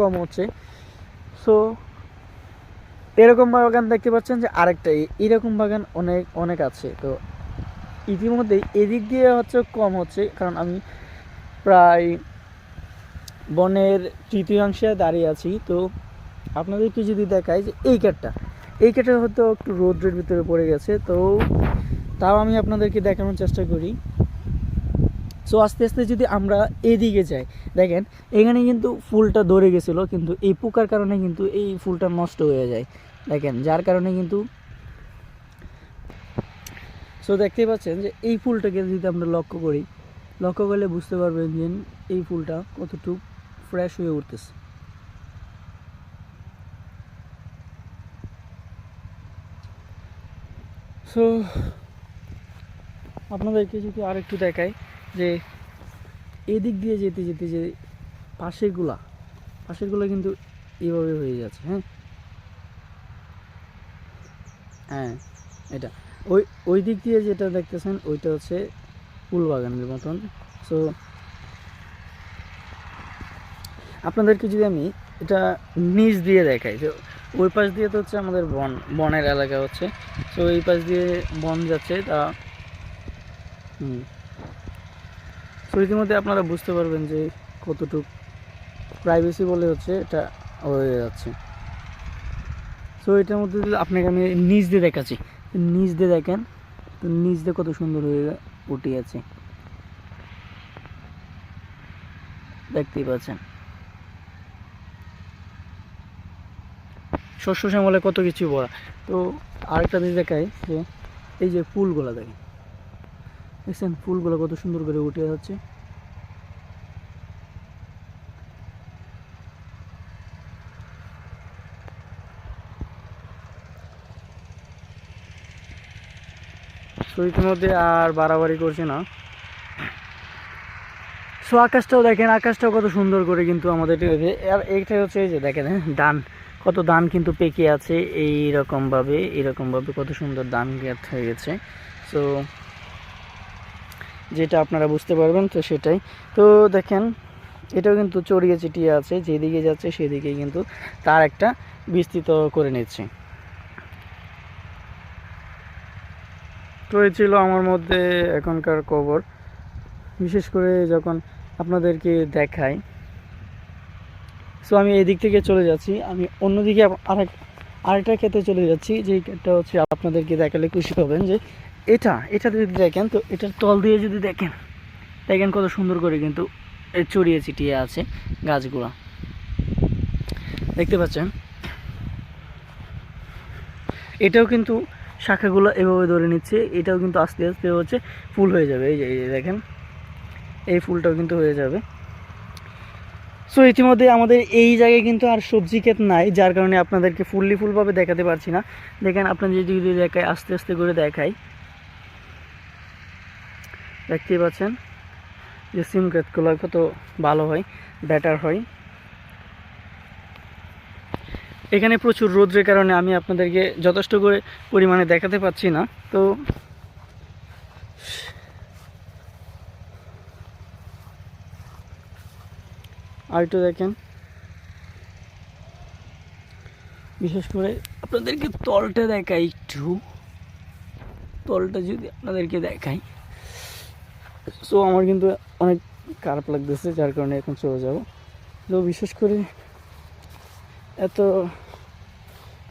কম হচ্ছে। সো এরকম বাগান দেখতে পাচ্ছেন যে আরেকটা এরকম বাগান অনেক অনেক আছে। তো ইতিমধ্যে এদিক দিয়ে হচ্ছে কম হচ্ছে, কারণ আমি প্রায় বনের তৃতীয়াংশে দাঁড়িয়ে আছি। তো আপনাদেরকে যদি দেখাই যে এই কাঠটা এই কাঠটা হয়তো একটু রোদ্রের ভিতরে পড়ে গেছে। তো তাও আমি আপনাদেরকে দেখানোর চেষ্টা করি। সো আস্তে আস্তে যদি আমরা এদিকে যাই, দেখেন, এখানে কিন্তু ফুলটা ধরে গেছিল, কিন্তু এই পোকার কারণে কিন্তু এই ফুলটা নষ্ট হয়ে যায়। দেখেন, যার কারণে কিন্তু সো দেখতেই পাচ্ছেন যে এই ফুলটাকে যদি আমরা লক্ষ্য করি, লক্ষ্য করলে বুঝতে পারবেন যে এই ফুলটা কতটুকু ফ্রেশ হয়ে উঠতেছে। সো আপনাদেরকে যদি আরেকটু দেখাই যে এদিক দিয়ে যেতে যেতে যে পাশেরগুলা, পাশেরগুলো কিন্তু এভাবে হয়ে যাচ্ছে হ্যাঁ? হ্যাঁ এটা। ওই ওই দিক দিয়ে যেটা দেখতেছেন, ওইটা হচ্ছে ফুল বাগানের মতন। সো আপনাদেরকে যদি আমি এটা নিচ দিয়ে দেখাই যে ওই পাশ দিয়ে তো হচ্ছে আমাদের বন, বনের এলাকা হচ্ছে। তো এই পাশ দিয়ে বন যাচ্ছে, তা, হুম। তো ইতিমধ্যে আপনারা বুঝতে পারবেন যে কতটুক প্রাইভেসি বলে হচ্ছে এটা হয়ে যাচ্ছে। সো এটার মধ্যে আপনাকে আমি নিচ দিয়ে দেখাচ্ছি নিচ দিয়ে দেখেন, তো নিচ দিয়ে কত সুন্দর হয়ে উঠে আছে। দেখতেই পাচ্ছেন। শস্য শ্যামলে কত কিছু বলা। তো আরেকটা জিনিস দেখাই যে, এই যে ফুলগুলো দেখেন। দেখছেন ফুলগুলো কত সুন্দর করে উঠে যাচ্ছে। তো ইতিমধ্যে আর বাড়াবাড়ি করছে না। সো আকাশটাও দেখেন আকাশটাও কত সুন্দর করে কিন্তু আমাদের। আর এইটা হচ্ছে এই যে দেখেন হ্যাঁ, ধান কত দান কিন্তু পেকে আছে এই রকমভাবে কত সুন্দর দান হয়ে গেছে। সো যেটা আপনারা বুঝতে পারবেন, তো সেটাই। তো দেখেন, এটাও কিন্তু চড়িয়ে চিটিয়ে আছে, যেদিকে যাচ্ছে সেদিকে কিন্তু তার একটা বিস্তৃত করে নিচ্ছে। তো এই ছিল আমার মধ্যে এখনকার খবর। বিশেষ করে যখন আপনাদেরকে দেখাই সো আমি এই দিক থেকে চলে যাচ্ছি। আমি অন্যদিকে আরেক আরেকটা ক্ষেত্রে চলে যাচ্ছি যে ক্ষেতটা হচ্ছে আপনাদেরকে দেখালে খুশি হবেন যে এটা এটা যদি দেখেন, তো এটার তল দিয়ে যদি দেখেন দেখেন কত সুন্দর করে কিন্তু চড়িয়ে চিটিয়ে আছে গাছগুলো। দেখতে পাচ্ছেন? এটাও কিন্তু শাখাগুলো এভাবে ধরে নিচ্ছে, এটাও কিন্তু আস্তে আস্তে হচ্ছে ফুল হয়ে যাবে। এই যে এই যে দেখেন, এই ফুলটাও কিন্তু হয়ে যাবে। সো ইতিমধ্যে আমাদের এই জায়গায় কিন্তু আর সবজি ক্ষেত নাই, যার কারণে আপনাদেরকে ফুললি ফুলভাবে দেখাতে পারছি না। দেখেন, আপনাদের যদি দেখায় আস্তে আস্তে করে দেখাই। দেখতেই পাচ্ছেন যে সিম ক্ষেতগুলো কত ভালো হয় বেটার হয়। এখানে প্রচুর রোদ্রের কারণে আমি আপনাদেরকে যথেষ্ট করে পরিমাণে দেখাতে পাচ্ছি না। তো আর একটু দেখেন। বিশেষ করে আপনাদেরকে তলটা দেখাই একটু। তলটা যদি আপনাদেরকে দেখাই। সো আমার কিন্তু অনেক খারাপ লাগতেছে, যার কারণে এখন চলে যাব। তো বিশেষ করে এত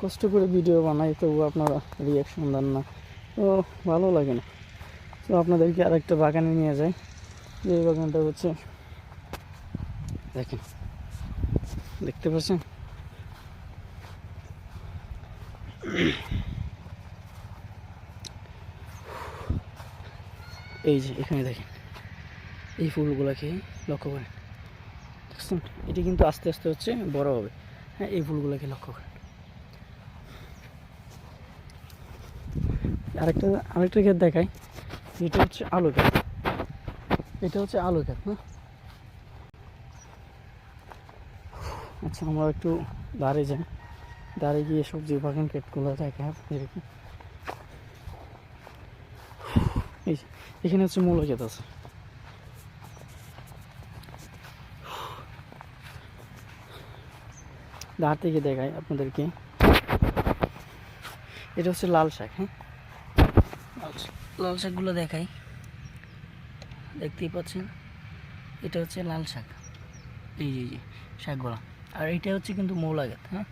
কষ্ট করে ভিডিও বানাই তবু আপনারা রিয়াকশন দেন না। তো ভালো লাগে না। তো আপনাদেরকে আরেকটা বাগানে নিয়ে যাই। যে বাগানটা হচ্ছে, দেখেন, দেখতে পাচ্ছেন? এই যে, এখানে দেখেন। এই ফুলগুলোকে লক্ষ্য করেন। দেখছেন? এটি কিন্তু আস্তে আস্তে হচ্ছে বড় হবে। হ্যাঁ এই ফুলগুলোকে লক্ষ্য করেন। আরেকটা আরেকটা ক্ষেত দেখাই। এটা হচ্ছে আলু ক্ষেত। এটা হচ্ছে আলু ক্ষেত, না? আচ্ছা আমরা একটু দাঁড়িয়ে যাই। দাঁড়িয়ে গিয়ে সবজি বাগান ক্ষেতগুলো দেখা যেরকম এই এখানে হচ্ছে মূল ক্ষেত আছে। ধার থেকে দেখাই আপনাদেরকে। এটা হচ্ছে লাল শাক হ্যাঁ? লাল শাক- লাল শাকগুলো দেখাই। দেখতেই পাচ্ছেন? এটা হচ্ছে লাল শাক। এই যে শাকগুলো। আর এটা হচ্ছে কিন্তু মৌলা গাছ হ্যাঁ?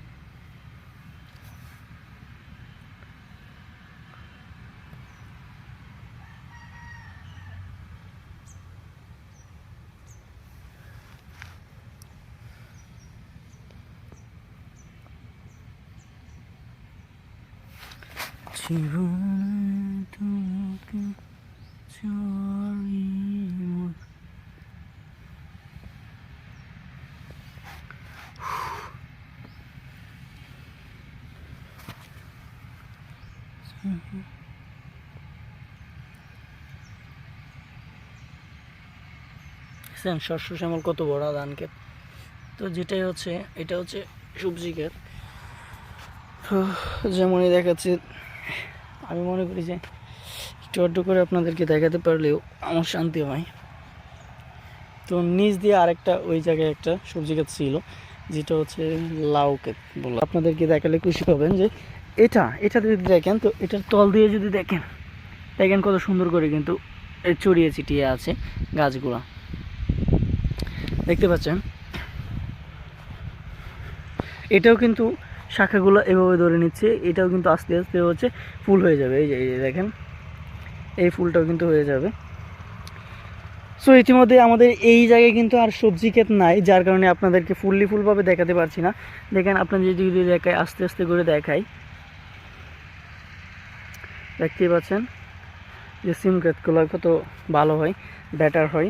জীবন তোমাকে শস্য শ্যামল কত বড় ধান ক্ষেত। তো যেটাই হচ্ছে, এটা হচ্ছে সবজি ক্ষেত। যেমনই দেখাচ্ছে আমি মনে করি যে একটু আধটু করে আপনাদেরকে দেখাতে পারলেও আমার শান্তি হয়। তো নিচ দিয়ে আরেকটা ওই জায়গায় একটা সবজি ক্ষেত ছিল, যেটা হচ্ছে লাউ ক্ষেত বললাম আপনাদেরকে দেখালে খুশি হবেন যে এটা এটা যদি দেখেন, তো এটার তল দিয়ে যদি দেখেন দেখেন কত সুন্দর করে কিন্তু চড়িয়ে চিটিয়ে আছে গাছগুলো। দেখতে পাচ্ছেন? এটাও কিন্তু শাখাগুলো এভাবে ধরে নিচ্ছে, এটাও কিন্তু আস্তে আস্তে হচ্ছে ফুল হয়ে যাবে। এই যে দেখেন, এই ফুলটাও কিন্তু হয়ে যাবে। সো ইতিমধ্যে আমাদের এই জায়গায় কিন্তু আর সবজি ক্ষেত নাই, যার কারণে আপনাদেরকে ফুললি ফুলভাবে দেখাতে পারছি না। দেখেন আপনাদের যদি যদি দেখায় আস্তে আস্তে করে দেখাই। দেখতেই পাচ্ছেন যে সিম ক্ষেতগুলো কত ভালো হয় ব্যাটার হয়।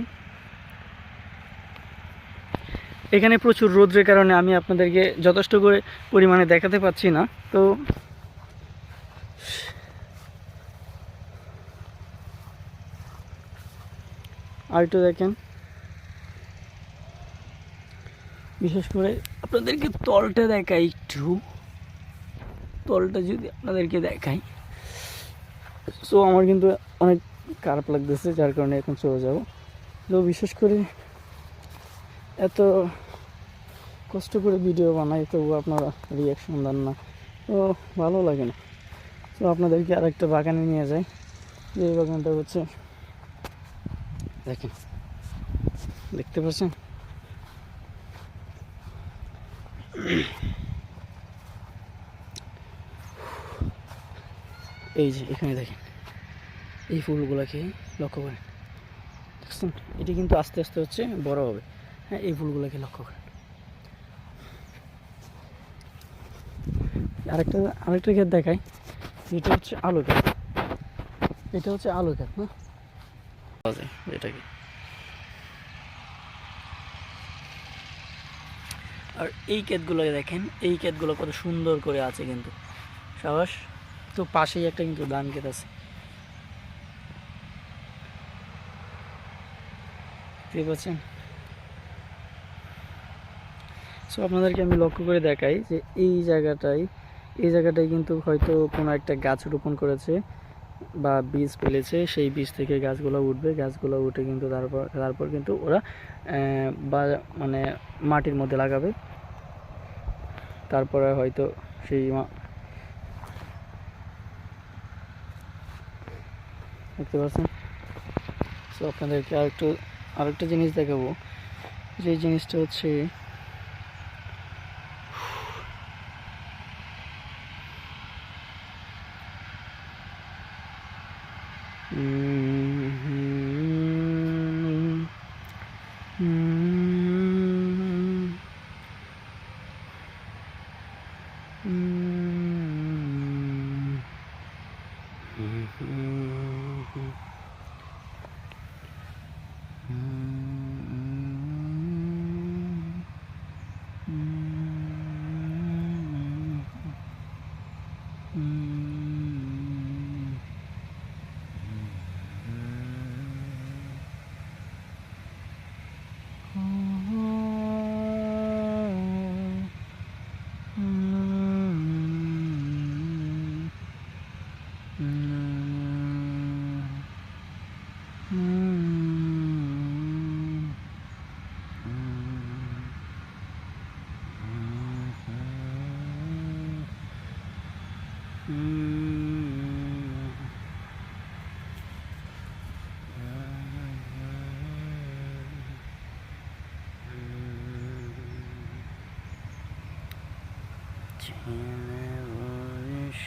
এখানে প্রচুর রোদ্রের কারণে আমি আপনাদেরকে যথেষ্ট করে পরিমাণে দেখাতে পাচ্ছি না। তো আর একটু দেখেন। বিশেষ করে আপনাদেরকে তলটা দেখাই একটু। তলটা যদি আপনাদেরকে দেখাই। সো আমার কিন্তু অনেক খারাপ লাগতেছে, যার কারণে এখন চলে যাব। তো বিশেষ করে এত কষ্ট করে ভিডিও বানাই তবু আপনারা রিয়াকশন দেন না। তো ভালো লাগে না। তো আপনাদেরকে আরেকটা বাগানে নিয়ে যাই। যে বাগানটা হচ্ছে, দেখেন, দেখতে পাচ্ছেন? এই যে, এখানে দেখেন, এই ফুলগুলোকে লক্ষ্য করেন। দেখছেন? এটি কিন্তু আস্তে আস্তে হচ্ছে বড় হবে। হ্যাঁ এই ফুলগুলোকে লক্ষ্য করেন। আরেকটা আরেকটা ক্ষেত দেখাই। এটা হচ্ছে আলু ক্ষেত। এটা হচ্ছে আলু ক্ষেত না? এটাকে আর এই ক্ষেতগুলো দেখেন এই ক্ষেতগুলো কত সুন্দর করে আছে কিন্তু। সাবাস তো পাশেই একটা কিন্তু ধান ক্ষেত আছে। দেখতে পাচ্ছেন? সো আপনাদেরকে আমি লক্ষ্য করে দেখাই যে এই জায়গাটায় এই জায়গাটায় কিন্তু হয়তো কোনো একটা গাছ রোপণ করেছে বা বীজ ফেলেছে, সেই বীজ থেকে গাছগুলো উঠবে, গাছগুলো উঠে কিন্তু তারপর তারপর কিন্তু ওরা বা মানে মাটির মধ্যে লাগাবে। তারপরে হয়তো সেই দেখতে পাচ্ছেন? সো আপনাদেরকে আরেকটু, আরেকটা জিনিস দেখাবো। যে জিনিসটা হচ্ছে Mm. ছেলে বয়স